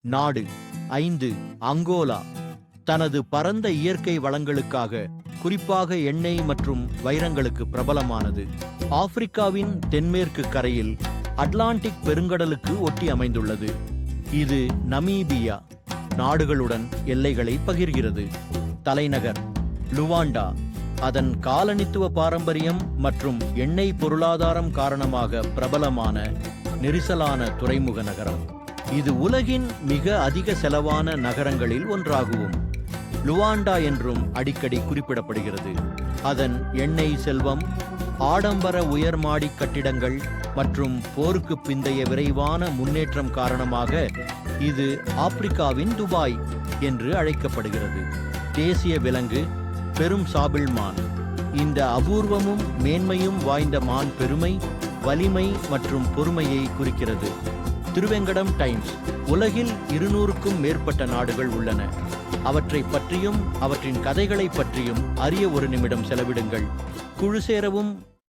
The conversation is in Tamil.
நாடு. ஐந்து அங்கோலா. தனது பரந்த இயற்கை வளங்களுக்காக குறிப்பாக எண்ணெய் மற்றும் வைரங்களுக்கு பிரபலமானது. ஆப்பிரிக்காவின் தென்மேற்கு கரையில் அட்லாண்டிக் பெருங்கடலுக்கு ஒட்டி அமைந்துள்ளது. இது நமீபியா. நாடுகளுடன் எல்லைகளை பகிர்கிறது. தலைநகர் லுவாண்டா. அதன் காலனித்துவ பாரம்பரியம் மற்றும் எண்ணெய் பொருளாதாரம் காரணமாக பிரபலமான நெரிசலான துறைமுக நகரம். இது உலகின் மிக அதிக செலவான நகரங்களில் ஒன்றாகும் லுவாண்டா என்றும் அடிக்கடி குறிப்பிடப்படுகிறது. அதன் எண்ணெய் செல்வம் ஆடம்பர உயர்மாடி கட்டிடங்கள் மற்றும் போருக்கு பிந்தைய விரைவான முன்னேற்றம் காரணமாக இது ஆப்பிரிக்காவின் துபாய் என்று அழைக்கப்படுகிறது. தேசிய விலங்கு பெரும் சாபிள் மான். இந்த அபூர்வமும் மேன்மையும் வாய்ந்த மான் பெருமை வலிமை மற்றும் பொறுமையை குறிக்கிறது. திருவெங்கடம் டைம்ஸ் உலகில் இருநூறுக்கும் மேற்பட்ட நாடுகள் உள்ளன. அவற்றை பற்றியும் அவற்றின் கதைகளை பற்றியும் அறிய ஒரு நிமிடம் செலவிடுங்கள். குழு சேரவும்